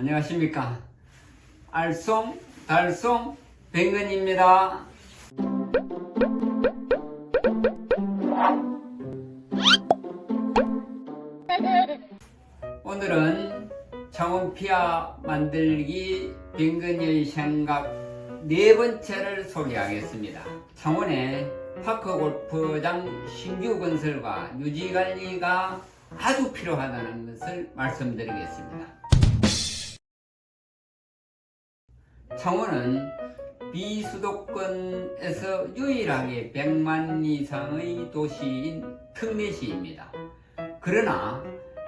안녕하십니까. 알쏭, 달쏭, 백근입니다. 오늘은 창원피아 만들기 백근의 생각 네 번째를 소개하겠습니다. 창원의 파크 골프장 신규 건설과 유지 관리가 아주 필요하다는 것을 말씀드리겠습니다. 창원은 비수도권에서 유일하게 100만 이상의 도시인 특례시입니다. 그러나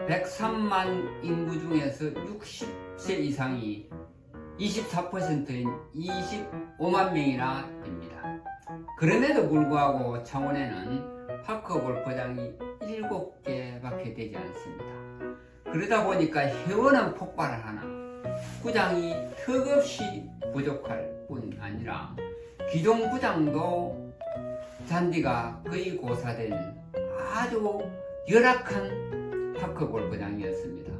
103만 인구 중에서 60세 이상이 24%인 25만 명이나 됩니다. 그럼에도 불구하고 창원에는 파크 골프장이 7개밖에 되지 않습니다. 그러다 보니까 회원은 폭발을 하나 구장이 턱없이 부족할 뿐 아니라 기존 구장도 잔디가 거의 고사된 아주 열악한 파크 골프장이었습니다.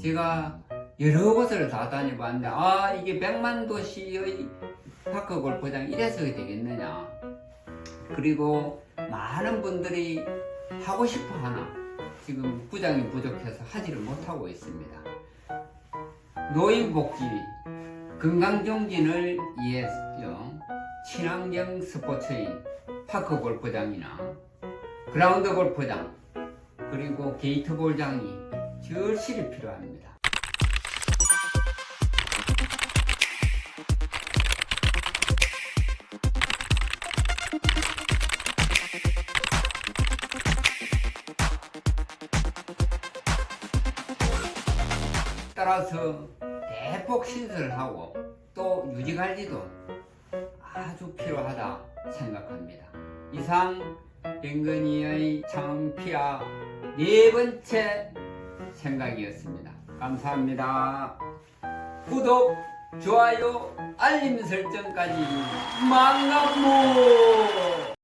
제가 여러 곳을 다 다녀봤는데 아 이게 백만 도시의 파크 골프장 이래서 되겠느냐 그리고 많은 분들이 하고 싶어 하나 지금 구장이 부족해서 하지를 못하고 있습니다. 노인복지, 건강정진을 위해서 친환경 스포츠인 파크 골프장이나 그라운드 골프장 그리고 게이트볼장이 절실히 필요합니다. 따라서 대폭 신설하고 또 유지 관리도 아주 필요하다 생각합니다. 이상 뱅거니의 창피아 네 번째 생각이었습니다. 감사합니다. 구독, 좋아요, 알림 설정까지 망나무